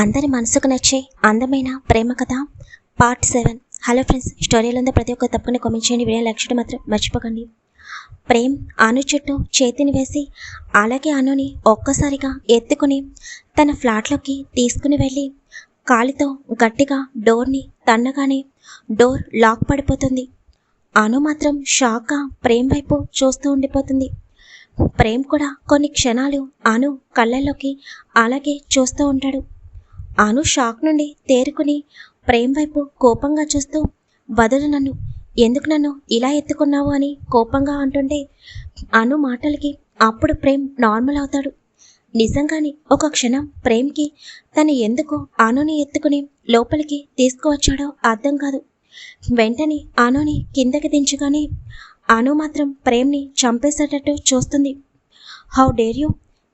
అందరి మనసుకు నచ్చే అందమైన ప్రేమ కథ పార్ట్ సెవెన్ హలో ఫ్రెండ్స్ స్టోరీలో ఉందో ప్రతి ఒక్క తప్పకుండా కామెంట్ చేయండి. వీడియో లక్ష్యం మాత్రం మర్చిపోకండి. ప్రేమ్ అను చుట్టూ చేతిని వేసి అలాగే అనుని ఒక్కసారిగా ఎత్తుకుని తన ఫ్లాట్లోకి తీసుకుని వెళ్ళి కాలితో గట్టిగా డోర్ని తన్నగానే డోర్ లాక్ పడిపోతుంది. అను మాత్రం షాక్గా ప్రేమ్ వైపు చూస్తూ ఉండిపోతుంది. ప్రేమ్ కూడా కొన్ని క్షణాలు అను కళ్ళల్లోకి అలాగే చూస్తూ ఉంటాడు. అను షాక్ నుండి తేరుకుని ప్రేమ్ వైపు కోపంగా చూస్తూ వదలు నన్ను ఎందుకు నన్ను ఇలా ఎత్తుకున్నావు? అని కోపంగా అంటుంటే అను మాటలకి అప్పుడు ప్రేమ్ నార్మల్ అవుతాడు. నిజంగానే ఒక క్షణం ప్రేమ్కి తను ఎందుకు అనుని ఎత్తుకుని లోపలికి తీసుకువచ్చాడో అర్థం కాదు. వెంటనే అనుని కిందకి దించగానే అను మాత్రం ప్రేమ్ని చంపేసేటట్టు చూస్తుంది. How dare you?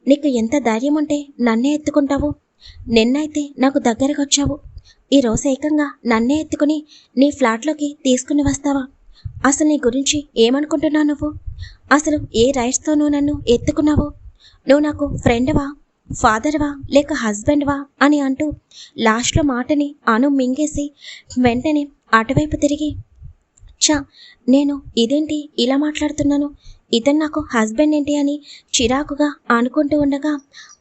నీకు ఎంత ధైర్యం ఉంటే నన్నే ఎత్తుకుంటావు? నిన్నైతే నాకు దగ్గరకు వచ్చావు ఈ రోజు ఏకంగా నన్నే ఎత్తుకుని నీ ఫ్లాట్లోకి తీసుకుని వస్తావా? అసలు నీ గురించి ఏమనుకుంటున్నావు నువ్వు? అసలు ఏ రైట్స్తో నువ్వు నన్ను ఎత్తుకున్నావు? నువ్వు నాకు ఫ్రెండ్వా? ఫాదర్వా? లేక హస్బెండ్వా? అని అంటూ లాస్ట్లో మాటని అను మింగేసి వెంటనే అటువైపు తిరిగి చా నేను ఇదేంటి ఇలా మాట్లాడుతున్నాను? ఇతను నాకు హస్బెండ్ ఏంటి అని చిరాకుగా అనుకుంటూ ఉండగా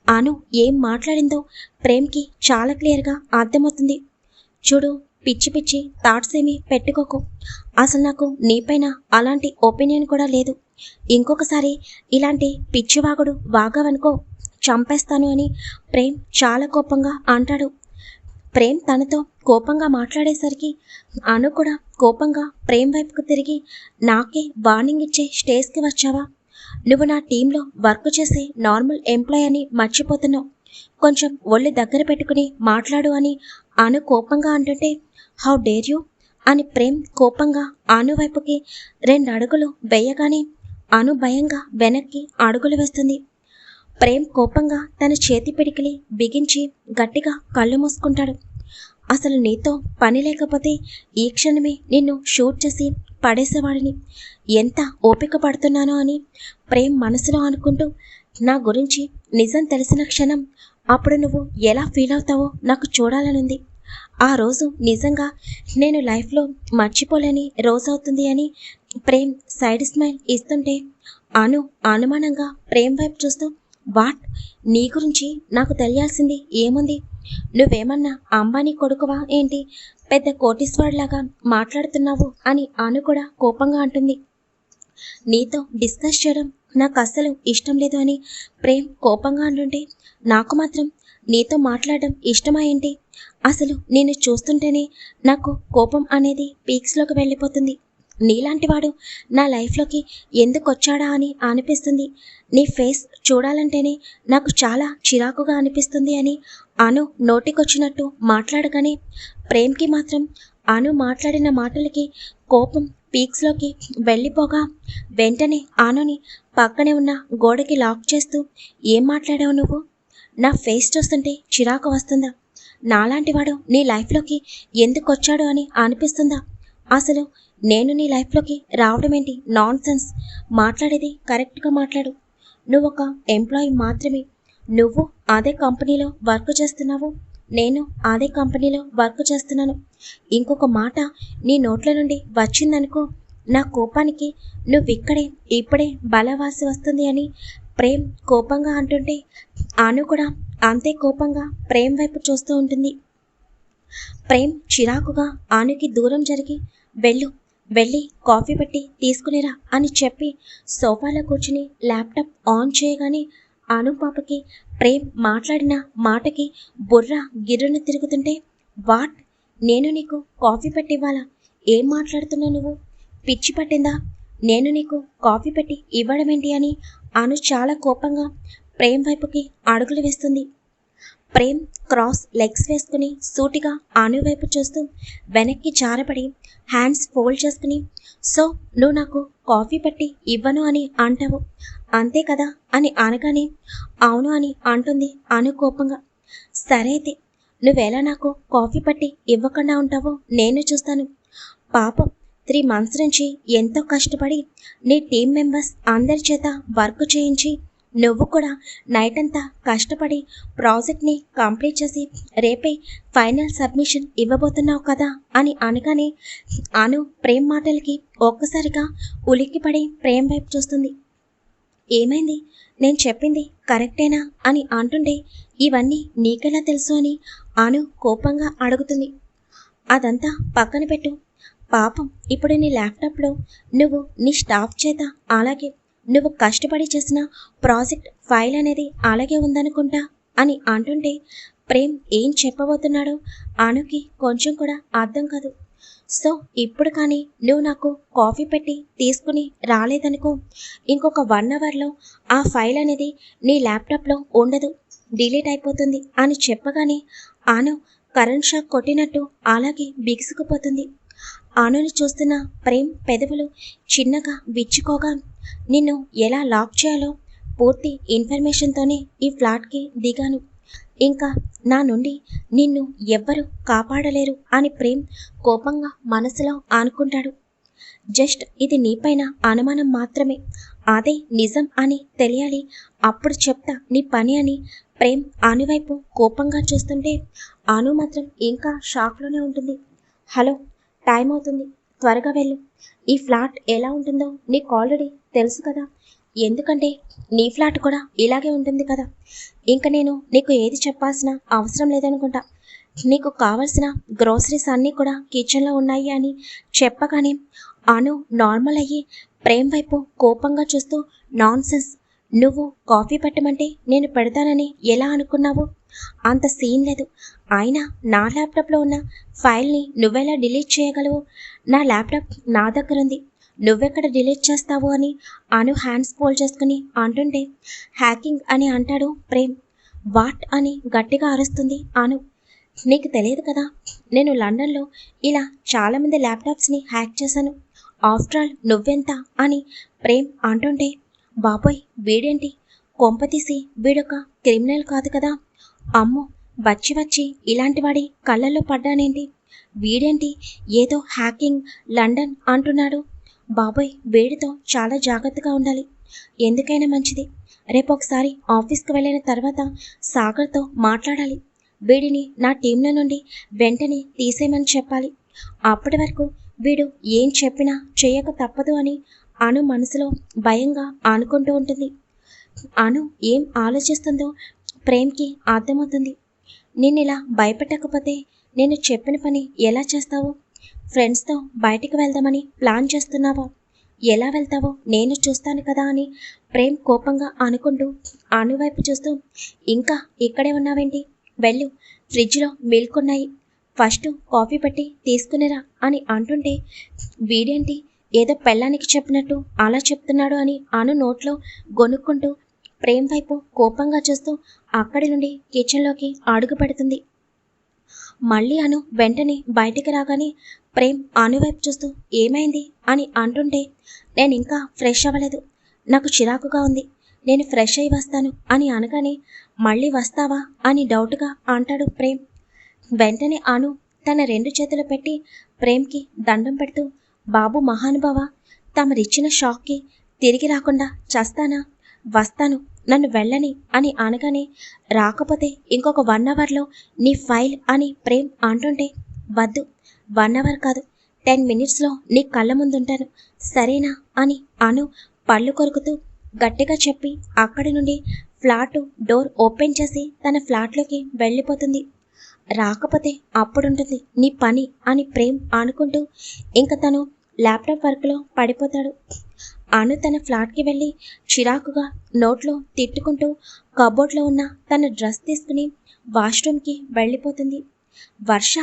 అను ఏం మాట్లాడిందో ప్రేమ్కి చాలా క్లియర్గా అర్థమవుతుంది. చూడు పిచ్చి పిచ్చి థాట్స్ ఏమీ పెట్టుకోకు. అసలు నాకు నీపైన అలాంటి ఒపీనియన్ కూడా లేదు. ఇంకొకసారి ఇలాంటి పిచ్చివాగుడు వాగావనుకో చంపేస్తాను అని ప్రేమ్ చాలా కోపంగా అంటాడు. ప్రేమ్ తనతో కోపంగా మాట్లాడేసరికి అను కూడా కోపంగా ప్రేమ్ వైపుకు తిరిగి నాకే వార్నింగ్ ఇచ్చే స్టేజ్కి వచ్చావా? నువ్వు నా టీంలో వర్క్ చేసే నార్మల్ ఎంప్లాయ్ అని మర్చిపోతున్నావు. కొంచెం ఒళ్ళు దగ్గర పెట్టుకుని మాట్లాడు అని అను కోపంగా అంటుంటే హౌ డేర్ యూ? అని ప్రేమ్ కోపంగా అను వైపుకి రెండు అడుగులు వేయగానే అను భయంగా వెనక్కి అడుగులు వేస్తుంది. ప్రేమ్ కోపంగా తన చేతి పిడికిలి బిగించి గట్టిగా కళ్ళు మూసుకుంటాడు. అసలు నీతో పని లేకపోతే ఈ క్షణమే నిన్ను షూట్ చేసి పడేసేవాడిని. ఎంత ఓపిక పడుతున్నానో అని ప్రేమ్ మనసులో అనుకుంటూ నా గురించి నిజం తెలిసిన క్షణం అప్పుడు నువ్వు ఎలా ఫీల్ అవుతావో నాకు చూడాలనుంది. ఆ రోజు నిజంగా నేను లైఫ్లో మర్చిపోలేని రోజు అవుతుంది అని ప్రేమ్ సైడ్ స్మైల్ ఇస్తుంటే అను అనుమానంగా ప్రేమ్ వైపు చూస్తూ వాట్? నీ గురించి నాకు తెలియాల్సింది ఏముంది? నువ్వేమన్నా అంబానీ కొడుకువా ఏంటి? పెద్ద కోటీశ్వరులాగా మాట్లాడుతున్నావు అని ఆను కూడా కోపంగా అంటుంది. నీతో డిస్కస్ చేయడం నాకు అస్సలు ఇష్టం లేదు అని ప్రేమ్ కోపంగా అంటుంటే నాకు మాత్రం నీతో మాట్లాడడం ఇష్టమా ఏంటి? అసలు నేను చూస్తుంటేనే నాకు కోపం అనేది పీక్స్లోకి వెళ్ళిపోతుంది. నీలాంటివాడు నా లైఫ్లోకి ఎందుకు వచ్చాడా అని అనిపిస్తుంది. నీ ఫేస్ చూడాలంటేనే నాకు చాలా చిరాకుగా అనిపిస్తుంది అని అను నోటికొచ్చినట్టు మాట్లాడగానే ప్రేమ్కి మాత్రం అను మాట్లాడిన మాటలకి కోపం పీక్స్లోకి వెళ్ళిపోగా వెంటనే ఆనుని పక్కనే ఉన్న గోడకి లాక్ చేస్తూ ఏం మాట్లాడావు నువ్వు? నా ఫేస్ చూస్తుంటే చిరాకు వస్తుందా? నాలాంటివాడు నీ లైఫ్లోకి ఎందుకు వచ్చాడు అని అనిపిస్తుందా? అసలు నేను నీ లైఫ్లోకి రావడం ఏంటి? నాన్ సెన్స్ మాట్లాడేది కరెక్ట్గా మాట్లాడు. నువ్వు ఒక ఎంప్లాయీ మాత్రమే. నువ్వు అదే కంపెనీలో వర్క్ చేస్తున్నావు. నేను అదే కంపెనీలో వర్క్ చేస్తున్నాను. ఇంకొక మాట నీ నోట్ల నుండి వచ్చిందనుకో నా కోపానికి నువ్వు ఇక్కడే ఇప్పుడే బలవాసి వస్తుంది అని ప్రేమ్ కోపంగా అంటుంటే ఆను కూడా అంతే కోపంగా ప్రేమ్ వైపు చూస్తూ ఉంటుంది. ప్రేమ్ చిరాకుగా ఆనుకి దూరం జరిగి వెళ్ళు వెళ్ళి కాఫీ పెట్టి తీసుకునిరా అని చెప్పి సోఫాలో కూర్చుని ల్యాప్టాప్ ఆన్ చేయగానే అనుపాపకి ప్రేమ్ మాట్లాడిన మాటకి బుర్ర గిర్రను తిరుగుతుంటే వాట్? నేను నీకు కాఫీ పెట్టివ్వాలా? ఏం మాట్లాడుతున్నావు నువ్వు? పిచ్చి పట్టిందా? నేను నీకు కాఫీ పెట్టి ఇవ్వడమేంటి అని అను చాలా కోపంగా ప్రేమ్ వైపుకి అడుగులు వేస్తుంది. ప్రేమ్ క్రాస్ లెగ్స్ వేసుకుని సూటిగా అను వైపు చూస్తూ వెనక్కి చారపడి హ్యాండ్స్ ఫోల్డ్ చేసుకుని సో నువ్వు నాకు కాఫీ పట్టి ఇవ్వను అని అంటావు. అంతే కదా? అని అనగానే అవును అని అంటుంది అను కోపంగా. సరే అయితే నువ్వెలా నాకు కాఫీ పట్టి ఇవ్వకుండా ఉంటావో నేను చూస్తాను. పాపం త్రీ మంత్స్ నుంచి ఎంతో కష్టపడి నీ టీం మెంబర్స్ అందరి చేత వర్క్ చేయించి నువ్వు కూడా నైట్ అంతా కష్టపడి ప్రాజెక్ట్ని కంప్లీట్ చేసి రేపే ఫైనల్ సబ్మిషన్ ఇవ్వబోతున్నావు కదా అని అనగానే అను ప్రేమ్ మాటలకి ఒక్కసారిగా ఉలిక్కిపడి ప్రేమ్ వైపు చూస్తుంది. ఏమైంది? నేను చెప్పింది కరెక్టేనా అని అంటుండే ఇవన్నీ నీకెలా తెలుసు అని అను కోపంగా అడుగుతుంది. అదంతా పక్కన పెట్టు. పాపం ఇప్పుడు నీ ల్యాప్టాప్లో నువ్వు నీ స్టాఫ్ చేత అలాగే నువ్వు కష్టపడి చేసిన ప్రాజెక్ట్ ఫైల్ అనేది అలాగే ఉందనుకుంటా అని అంటుంటే ప్రేమ్ ఏం చెప్పబోతున్నాడో అనుకి కొంచెం కూడా అర్థం కాదు. సో ఇప్పుడు కానీ నువ్వు నాకు కాఫీ పెట్టి తీసుకుని రాలేదనుకో ఇంకొక వన్ అవర్లో ఆ ఫైల్ అనేది నీ ల్యాప్టాప్లో ఉండదు డిలీట్ అయిపోతుంది అని చెప్పగానే ఆను కరెంట్ షాక్ కొట్టినట్టు అలాగే బిగుసుకుపోతుంది. ఆనుని చూస్తున్న ప్రేమ్ పెదవులు చిన్నగా విచ్చుకోగా నిన్ను ఎలా లాక్ చేయాలో పూర్తి ఇన్ఫర్మేషన్తోనే ఈ ఫ్లాట్కి దిగాను. ఇంకా నా నుండి నిన్ను ఎవ్వరు కాపాడలేరు అని ప్రేమ్ కోపంగా మనసులో అనుకుంటాడు జస్ట్ ఇది నీపైన అనుమానం మాత్రమే. అదే నిజం అని తెలియాలి. అప్పుడు చెప్తా నీ పని అని ప్రేమ్ ఆనువైపు కోపంగా చూస్తుంటే ఆను మాత్రం ఇంకా షాక్లోనే ఉంటుంది. హలో టైం అవుతుంది. త్వరగా వెళ్ళు. ఈ ఫ్లాట్ ఎలా ఉంటుందో నీకు ఆల్రెడీ తెలుసు కదా. ఎందుకంటే నీ ఫ్లాట్ కూడా ఇలాగే ఉంటుంది కదా. ఇంకా నేను నీకు ఏది చెప్పాల్సిన అవసరం లేదనుకుంటా. నీకు కావలసిన గ్రోసరీస్ అన్నీ కూడా కిచెన్లో ఉన్నాయి అని చెప్పగానే అను నార్మల్ అయ్యి ప్రేమ్ వైపు కోపంగా చూస్తూ నాన్సెన్స్ నువ్వు కాఫీ పెట్టమంటే నేను పెడతానని ఎలా అనుకున్నావు? అంత సీన్ లేదు. అయినా నా ల్యాప్టాప్లో ఉన్న ఫైల్ని నువ్వెలా డిలీట్ చేయగలవు? నా ల్యాప్టాప్ నా దగ్గర ఉంది నువ్వెక్కడ డిలీట్ చేస్తావు అని అను హ్యాండ్స్ పోల్ చేసుకుని అంటుంటే హ్యాకింగ్ అని అంటాడు ప్రేమ్. వాట్ అని గట్టిగా అరుస్తుంది అను. నీకు తెలియదు కదా నేను లండన్లో ఇలా చాలామంది ల్యాప్టాప్స్ని హ్యాక్ చేశాను. ఆఫ్టర్ ఆల్ నువ్వెంత? అని ప్రేమ్ అంటుంటే బాబోయ్ వీడేంటి? కొంపతీసి వీడొక క్రిమినల్ కాదు కదా. అమ్మో వచ్చి వచ్చి ఇలాంటి వాడి కళ్ళల్లో పడ్డానేంటి? వీడేంటి? ఏదో హ్యాకింగ్ లండన్ అంటున్నాడు. బాబోయ్ వీడితో చాలా జాగ్రత్తగా ఉండాలి. ఎందుకైనా మంచిది. రేపు ఒకసారి ఆఫీస్కి వెళ్ళిన తర్వాత సాగర్తో మాట్లాడాలి. వీడిని నా టీంలో నుండి వెంటనే తీసేయమని చెప్పాలి. అప్పటి వరకు వీడు ఏం చెప్పినా చేయక తప్పదు అని అను మనసులో భయంగా అనుకుంటూ ఉంటుంది. అను ఏం ఆలోచిస్తుందో ప్రేమ్కి అర్థమవుతుంది. నిన్ను ఇలా భయపెట్టకపోతే నేను చెప్పిన పని ఎలా చేస్తావు? ఫ్రెండ్స్తో బయటికి వెళ్దామని ప్లాన్ చేస్తున్నావా? ఎలా వెళ్తావో నేను చూస్తాను కదా అని ప్రేమ్ కోపంగా అనుకుంటూ అనువైపు చూస్తూ ఇంకా ఇక్కడే ఉన్నావేంటి? వెళ్ళు ఫ్రిడ్జ్లో మిల్క్ ఉన్నాయి ఫస్ట్ కాఫీ పెట్టి తీసుకునేరా అని అంటుంటే వీడేంటి? ఏదో పెళ్ళానికి చెప్పినట్టు అలా చెప్తున్నాడు అని అను నోట్లో గొనుక్కుంటూ ప్రేమ్ వైపు కోపంగా చూస్తూ అక్కడి నుండి కిచెన్లోకి అడుగు పెడుతుంది. మళ్ళీ అను వెంటనే బయటికి రాగానే ప్రేమ్ అను వైపు చూస్తూ ఏమైంది అని అంటుంటే నేను ఇంకా ఫ్రెష్ అవ్వలేదు. నాకు చిరాకుగా ఉంది. నేను ఫ్రెష్ అయి వస్తాను అని అనగానే మళ్ళీ వస్తావా అని డౌట్గా అంటాడు ప్రేమ్. వెంటనే అను తన రెండు చేతులు పెట్టి ప్రేమ్కి దండం పెడుతూ బాబు మహానుభావ తమరిచ్చిన షాక్కి తిరిగి రాకుండా చస్తానా? వస్తాను నన్ను వెళ్ళని అని అనగానే రాకపోతే ఇంకొక వన్ అవర్లో నీ ఫైల్ అని ప్రేమ్ అంటుంటే వద్దు వన్ అవర్ కాదు టెన్ మినిట్స్లో నీ కళ్ళ ముందుంటాను సరేనా అని అను పళ్ళు కొరుకుతూ గట్టిగా చెప్పి అక్కడి నుండి ఫ్లాట్ డోర్ ఓపెన్ చేసి తన ఫ్లాట్లోకి వెళ్ళిపోతుంది. రాకపోతే అప్పుడుంటుంది నీ పని అని ప్రేమ్ అనుకుంటూ ఇంక తను ల్యాప్టాప్ వర్క్లో పడిపోతాడు. అను తన ఫ్లాట్కి వెళ్ళి చిరాకుగా నోట్లో తిట్టుకుంటూ కబోర్డ్లో ఉన్న తన డ్రెస్ తీసుకుని వాష్రూమ్కి వెళ్ళిపోతుంది. వర్ష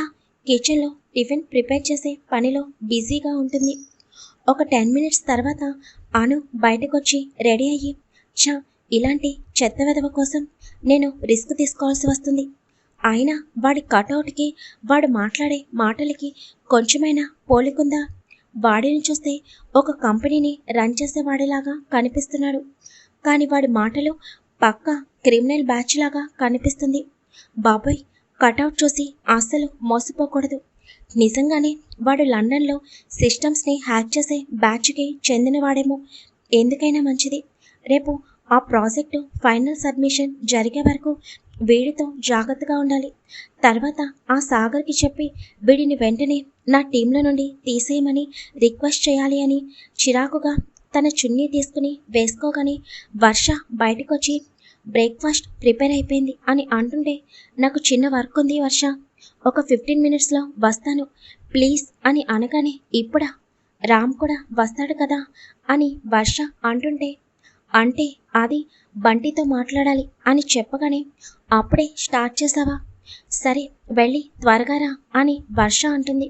కిచెన్లో టిఫిన్ ప్రిపేర్ చేసే పనిలో బిజీగా ఉంటుంది. ఒక టెన్ మినిట్స్ తర్వాత అను బయటకొచ్చి రెడీ అయ్యి చా ఇలాంటి చెత్త వెదవ కోసం నేను రిస్క్ తీసుకోవాల్సి వస్తుంది. అయినా వాడి కటౌట్కి వాడు మాట్లాడే మాటలకి కొంచెమైనా పోలికుందా? వాడిని చూస్తే ఒక కంపెనీని రన్ చేసేవాడిలాగా కనిపిస్తున్నాడు. కానీ వాడి మాటలు పక్క క్రిమినల్ బ్యాచ్ లాగా కనిపిస్తుంది. బాబాయ్ కటౌట్ చూసి అస్సలు మోసపోకూడదు. నిజంగానే వాడు లండన్లో సిస్టమ్స్ని హ్యాక్ చేసే బ్యాచ్కి చెందినవాడేమో. ఎందుకైనా మంచిది. రేపు ఆ ప్రాజెక్టు ఫైనల్ సబ్మిషన్ జరిగే వరకు వీడితో జాగ్రత్తగా ఉండాలి. తర్వాత ఆ సాగర్కి చెప్పి వీడిని వెంటనే నా టీంలో నుండి తీసేయమని రిక్వెస్ట్ చేయాలి అని చిరాకుగా తన చున్నీ తీసుకుని వేసుకోగానే వర్ష బయటకొచ్చి బ్రేక్ఫాస్ట్ ప్రిపేర్ అయిపోయింది అని అంటుంటే నాకు చిన్న వర్క్ ఉంది వర్ష. ఒక ఫిఫ్టీన్ మినిట్స్లో వస్తాను. ప్లీజ్ అని అనగానే ఇప్పుడా? రామ్ కూడా వస్తాడు కదా అని వర్ష అంటుంటే అంటే అది బంటితో మాట్లాడాలి అని చెప్పగానే అప్పుడే స్టార్ట్ చేసావా? సరే వెళ్ళి త్వరగా రా అని వర్ష అంటుంది.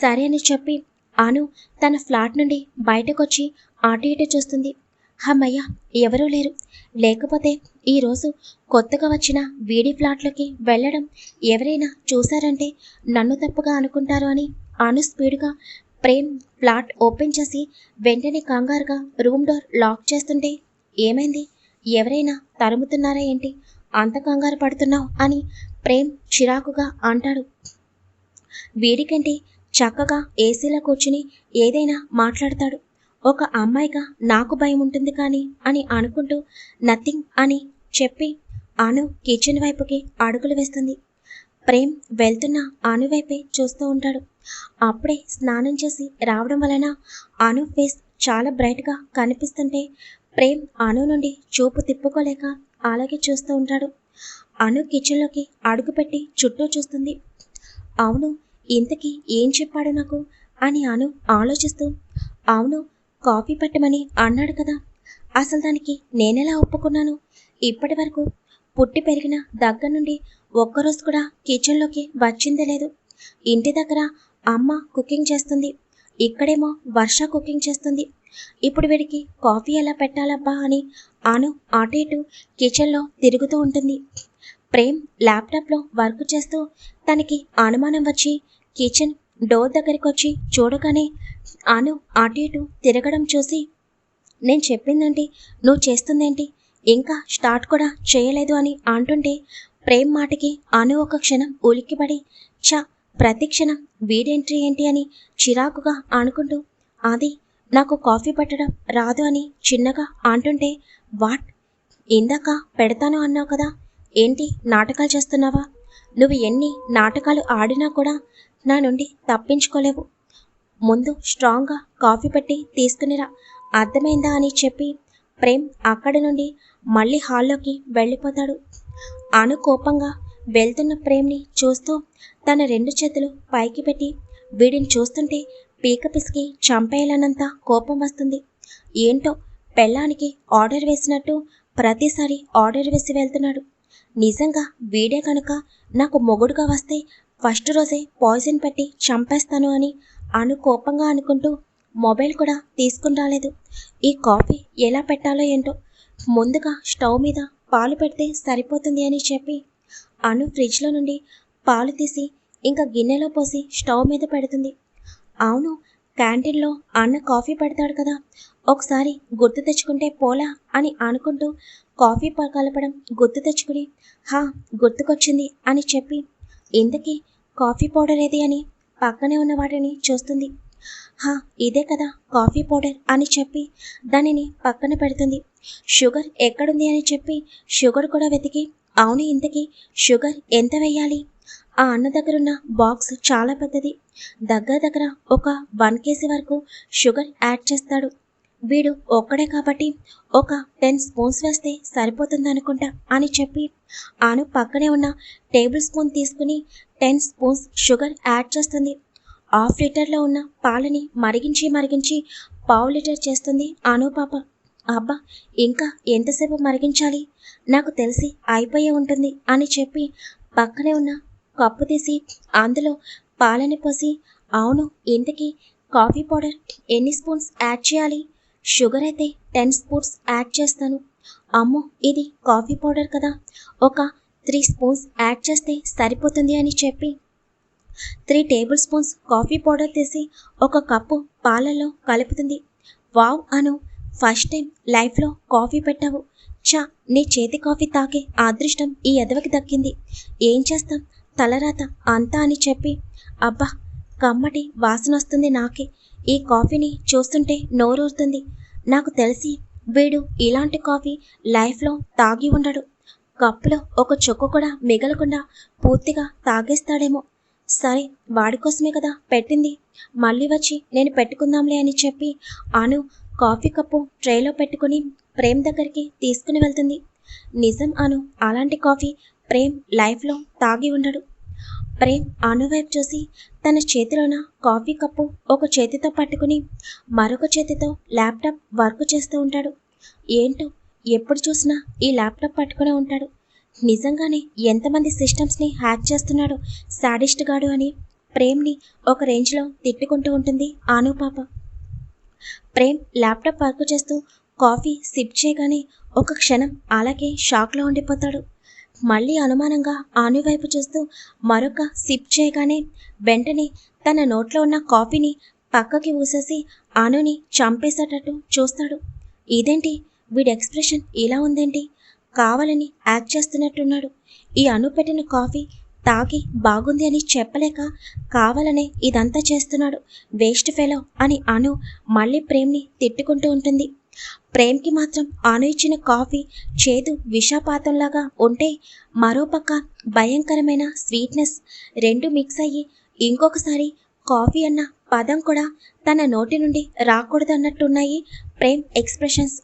సరే అని చెప్పి అను తన ఫ్లాట్ నుండి బయటకొచ్చి అటు ఇటు చూస్తుంది. హమ్మయ్య ఎవరూ లేరు. లేకపోతే ఈరోజు కొత్తగా వచ్చిన వీడి ఫ్లాట్లోకి వెళ్ళడం ఎవరైనా చూశారంటే నన్ను తప్పుగా అనుకుంటారు అని అను స్పీడ్గా ప్రేమ్ ఫ్లాట్ ఓపెన్ చేసి వెంటనే కంగారుగా రూమ్ డోర్ లాక్ చేస్తుంటే ఏమైంది? ఎవరైనా తరుముతున్నారా ఏంటి? అంత కంగారు పడుతున్నావు అని ప్రేమ్ చిరాకుగా అంటాడు. వీడికంటే? చక్కగా ఏసీలో కూర్చుని ఏదైనా మాట్లాడతాడు. ఒక అమ్మాయిగా నాకు భయం ఉంటుంది కానీ అని అనుకుంటూ నథింగ్ అని చెప్పి అను కిచెన్ వైపుకి అడుగులు వేస్తుంది. ప్రేమ్ వెళ్తున్న అను వైపే చూస్తూ ఉంటాడు. అప్పుడే స్నానం చేసి రావడం వలన అను ఫేస్ చాలా బ్రైట్గా కనిపిస్తుంటే ప్రేమ్ అను నుండి చూపు తిప్పుకోలేక అలాగే చూస్తూ ఉంటాడు. అను కిచెన్లోకి అడుగుపెట్టి చుట్టూ చూస్తుంది. అవును ఇంతకీ ఏం చెప్పాడు నాకు? అని అను ఆలోచిస్తూ. అవును కాఫీ పెట్టమని అన్నాడు కదా. అసలు దానికి నేనెలా ఒప్పుకున్నాను? ఇప్పటి వరకు పుట్టి పెరిగిన దగ్గర నుండి ఒక్కరోజు కూడా కిచెన్లోకి వచ్చిందే లేదు. ఇంటి దగ్గర అమ్మ కుకింగ్ చేస్తుంది. ఇక్కడేమో వర్ష కుకింగ్ చేస్తుంది. ఇప్పుడు వీడికి కాఫీ ఎలా పెట్టాలబ్బా అని ఆను అటు ఇటు కిచెన్లో తిరుగుతూ ఉంటుంది. ప్రేమ్ ల్యాప్టాప్లో వర్క్ చేస్తూ తనకి అనుమానం వచ్చి కిచెన్ డోర్ దగ్గరికి వచ్చి చూడగానే ఆను అటు ఇటు తిరగడం చూసి నేను చెప్పిందంటే? నువ్వు చేస్తుందేంటి? ఇంకా స్టార్ట్ కూడా చేయలేదు అని అంటుంటే ప్రేమ్ మాటకి అను ఒక క్షణం ఉలిక్కిపడి చ ప్రతిక్షణం వీడెంట్రీ ఏంటి అని చిరాకుగా అనుకుంటూ అది నాకు కాఫీ పట్టడం రాదు అని చిన్నగా అంటుంటే వాట్? ఇందాక పెడతాను అన్నావు కదా ఏంటి నాటకాలు చేస్తున్నావా? నువ్వు ఎన్ని నాటకాలు ఆడినా కూడా నా నుండి తప్పించుకోలేవు. ముందు స్ట్రాంగ్గా కాఫీ పెట్టి తీసుకునిరా అర్థమైందా? అని చెప్పి ప్రేమ్ అక్కడి నుండి మళ్ళీ హాల్లోకి వెళ్ళిపోతాడు. అను కోపంగా వెళ్తున్న ప్రేమ్ని చూస్తూ తన రెండు చేతులు పైకి పెట్టి వీడిని చూస్తుంటే పీక పిసికి చంపేయాలన్నంత కోపం వస్తుంది. ఏంటో పెళ్ళానికి ఆర్డర్ వేసినట్టు ప్రతిసారి ఆర్డర్ వేసి వెళ్తున్నాడు. నిజంగా వీడే కనుక నాకు మొగుడుగా వస్తే ఫస్ట్ రోజే పాయిజన్ పెట్టి చంపేస్తాను అని అను కోపంగా అనుకుంటూ మొబైల్ కూడా తీసుకుని రాలేదు. ఈ కాఫీ ఎలా పెట్టాలో ఏంటో ముందుగా స్టవ్ మీద పాలు పెడితే సరిపోతుంది అని చెప్పి అను ఫ్రిడ్జ్లో నుండి పాలు తీసి ఇంకా గిన్నెలో పోసి స్టవ్ మీద పెడుతుంది. అవును క్యాంటీన్లో అన్న కాఫీ పెడతాడు కదా. ఒకసారి గుర్తు తెచ్చుకుంటే పోలా అని అనుకుంటూ కాఫీ కలపడం గుర్తు తెచ్చుకుని హా గుర్తుకొచ్చింది అని చెప్పి ఇంతకీ కాఫీ పౌడర్ ఏది అని పక్కనే ఉన్న వాటిని చూస్తుంది. హా ఇదే కదా కాఫీ పౌడర్ అని చెప్పి దానిని పక్కన పెడుతుంది. షుగర్ ఎక్కడుంది అని చెప్పి షుగర్ కూడా వెతికి అవును ఇంతకీ షుగర్ ఎంత వేయాలి ఆ అన్న దగ్గర ఉన్న బాక్స్ చాలా పెద్దది. దగ్గర దగ్గర ఒక వన్ కేజీ వరకు షుగర్ యాడ్ చేస్తాడు. వీడు ఒక్కడే కాబట్టి ఒక టెన్ స్పూన్స్ వేస్తే సరిపోతుంది అనుకుంటా అని చెప్పి ఆను పక్కనే ఉన్న టేబుల్ స్పూన్ తీసుకుని టెన్ స్పూన్స్ షుగర్ యాడ్ చేస్తుంది. హాఫ్ లీటర్లో ఉన్న పాలని మరిగించి మరిగించి పావు లీటర్ చేస్తుంది ఆను పాప. అబ్బా ఇంకా ఎంతసేపు మరిగించాలి? నాకు తెలిసి అయిపోయే ఉంటుంది అని చెప్పి పక్కనే ఉన్న కప్పు తీసి అందులో పాలని పోసి అవును ఇంతకీ కాఫీ పౌడర్ ఎన్ని స్పూన్స్ యాడ్ చేయాలి? షుగర్ అయితే టెన్ స్పూన్స్ యాడ్ చేస్తాను. అమ్మో ఇది కాఫీ పౌడర్ కదా. ఒక త్రీ స్పూన్స్ యాడ్ చేస్తే సరిపోతుంది అని చెప్పి three tablespoons coffee powder తీసి ఒక కప్పు పాలలో కలుపుతుంది. వావ్ అను. ఫస్ట్ టైం లైఫ్లో కాఫీ పెట్టావు. చా నీ చేతి కాఫీ తాగే అదృష్టం ఈ ఎదవకి దక్కింది. ఏం చేస్తాం? తలరాత అంతా అని చెప్పి అబ్బా కమ్మటి వాసన వస్తుంది నాకే. ఈ కాఫీని చూస్తుంటే నోరూరుతుంది. నాకు తెలిసి వీడు ఇలాంటి కాఫీ లైఫ్లో తాగి ఉండడు. కప్పులో ఒక చొక్కు కూడా మిగలకుండా పూర్తిగా తాగేస్తాడేమో. సరే వాడి కోసమే కదా పెట్టింది. మళ్ళీ వచ్చి నేను పెట్టుకుందాంలే అని చెప్పి అను కాఫీ కప్పు ట్రేలో పెట్టుకుని ప్రేమ్ దగ్గరికి తీసుకుని వెళ్తుంది. నిజం అను అలాంటి కాఫీ ప్రేమ్ లైఫ్లో తాగి ఉండడు. ప్రేమ్ అను వైపు చూసి తన చేతిలోన కాఫీ కప్పు ఒక చేతితో పట్టుకుని మరొక చేతితో ల్యాప్టాప్ వర్క్ చేస్తూ ఉంటాడు. ఏంటో ఎప్పుడు చూసినా ఈ ల్యాప్టాప్ పట్టుకునే ఉంటాడు. నిజంగానే ఎంతమంది సిస్టమ్స్ని హ్యాక్ చేస్తున్నాడు సాడిస్ట్ గాడు అని ప్రేమ్ని ఒక రేంజ్లో తిట్టుకుంటూ ఉంటుంది ఆను పాప ప్రేమ్ ల్యాప్టాప్ వర్క్ చేస్తూ కాఫీ సిప్ చేయగానే ఒక క్షణం అలాగే షాక్లో ఉండిపోతాడు. మళ్ళీ అనుమానంగా ఆను వైపు చూస్తూ మరొక సిప్ చేయగానే వెంటనే తన నోట్లో ఉన్న కాఫీని పక్కకి ఊసేసి ఆనుని చంపేసేటట్టు చూస్తాడు. ఇదేంటి? వీడి ఎక్స్ప్రెషన్ ఇలా ఉందేంటి? కావాలని యాక్ట్ చేస్తున్నట్టున్నాడు. ఈ అను పెట్టిన కాఫీ తాగి బాగుంది అని చెప్పలేక కావాలనే ఇదంతా చేస్తున్నాడు. వేస్ట్ ఫెలో అని అను మళ్ళీ ప్రేమ్ని తిట్టుకుంటూ ఉంటుంది. ప్రేమ్కి మాత్రం అను ఇచ్చిన కాఫీ చేదు విషాపాతంలాగా ఉంటే మరోపక్క భయంకరమైన స్వీట్నెస్ రెండు మిక్స్ అయ్యి ఇంకొకసారి కాఫీ అన్న పదం కూడా తన నోటి నుండి రాకూడదన్నట్టున్నాయి ప్రేమ్ ఎక్స్ప్రెషన్స్.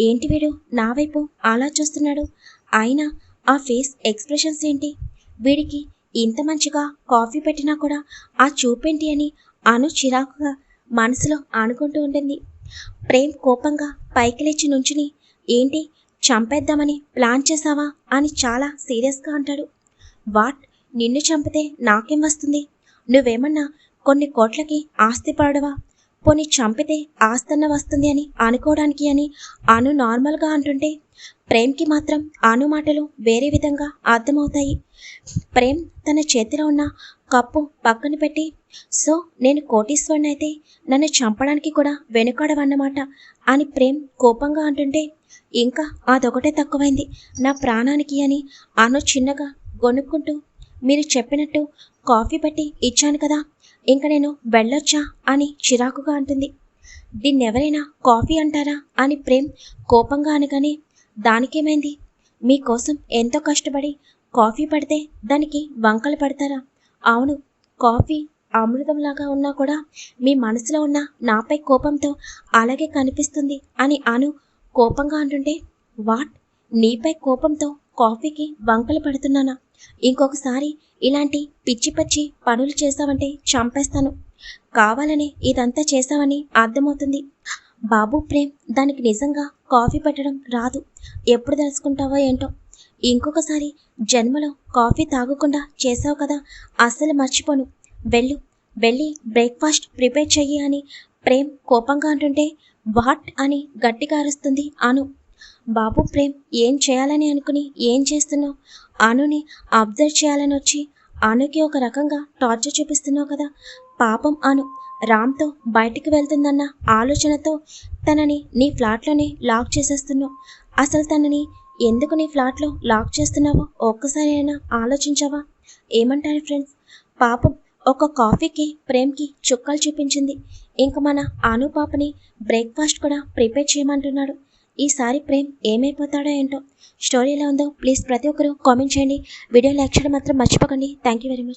ఏంటి వీడు? నా వైపు అలా చూస్తున్నాడు. అయినా ఆ ఫేస్ ఎక్స్ప్రెషన్స్ ఏంటి? వీడికి ఇంత మంచిగా కాఫీ పెట్టినా కూడా ఆ చూపేంటి అని అను చిరాకుగా మనసులో అనుకుంటూ ఉంటుంది. ప్రేమ్ కోపంగా పైకి లేచి నుంచుని ఏంటి చంపేద్దామని ప్లాన్ చేసావా అని చాలా సీరియస్గా అంటాడు. వాట్? నిన్ను చంపితే నాకేం వస్తుంది? నువ్వేమన్నా కొన్ని కోట్లకి ఆస్తి పడవా? పోనీ చంపితే ఆస్తన్న వస్తుంది అని అనుకోవడానికి అని అను నార్మల్గా అంటుంటే ప్రేమ్కి మాత్రం అను మాటలు వేరే విధంగా అర్థమవుతాయి. ప్రేమ్ తన చేతిలో ఉన్న కప్పు పక్కన పెట్టి సో నేను కోటీశ్వరుని అయితే నన్ను చంపడానికి కూడా వెనుకాడవన్నమాట అని ప్రేమ్ కోపంగా అంటుంటే ఇంకా అదొకటే తక్కువైంది నా ప్రాణానికి అని అను చిన్నగా గొనుక్కుంటూ మీరు చెప్పినట్టు కాఫీ పెట్టి ఇచ్చాను కదా ఇంక నేను వెళ్ళొచ్చా అని చిరాకుగా అంటుంది. దీన్నెవరైనా కాఫీ అంటారా అని ప్రేమ్ కోపంగా అనగానే దానికేమైంది? మీకోసం ఎంతో కష్టపడి కాఫీ పడితే దానికి వంకలు పడతారా? అవును కాఫీ అమృతంలాగా ఉన్నా కూడా మీ మనసులో ఉన్న నాపై కోపంతో అలాగే కనిపిస్తుంది అని అను కోపంగా అంటుంటే వాట్? నీపై కోపంతో కాఫీకి వంకలు పడుతున్నానా? ఇంకొకసారి ఇలాంటి పిచ్చి పచ్చి పనులు చేశావంటే చంపేస్తాను. కావాలనే ఇదంతా చేశావని అర్థమవుతుంది. బాబు ప్రేమ్ దానికి నిజంగా కాఫీ పెట్టడం రాదు. ఎప్పుడు తెలుసుకుంటావో ఏంటో. ఇంకొకసారి జన్మలో కాఫీ తాగకుండా చేసావు కదా అస్సలు మర్చిపోను. వెళ్ళు వెళ్ళి బ్రేక్ఫాస్ట్ ప్రిపేర్ చెయ్యి అని ప్రేమ్ కోపంగా అంటుంటే వాట్ అని గట్టిగా అరుస్తుంది అను. బాబు ప్రేమ్ ఏం చేయాలని అనుకుని ఏం చేస్తున్నావు? అనుని అబ్జర్వ్ చేయాలని వచ్చి అనుకి ఒక రకంగా టార్చర్ చూపిస్తున్నావు కదా. పాపం అను రామ్తో బయటికి వెళ్తుందన్న ఆలోచనతో తనని నీ ఫ్లాట్లోనే లాక్ చేసేస్తున్నావు. అసలు తనని ఎందుకు నీ ఫ్లాట్లో లాక్ చేస్తున్నావో ఒక్కసారి అయినా ఆలోచించావా? ఏమంటారు ఫ్రెండ్స్? పాపం ఒక కాఫీకి ప్రేమ్కి చుక్కలు చూపించింది. ఇంక మన అను పాపని బ్రేక్ఫాస్ట్ కూడా ప్రిపేర్ చేయమంటున్నాడు. ఈసారి ప్రేమ్ ఏమైపోతాడో ఏంటో స్టోరీ ఎలా ఉందో ప్లీజ్ ప్రతి ఒక్కరూ కామెంట్ చేయండి. వీడియో లైక్ చేయడం మాత్రం మర్చిపోకండి. Thank you very much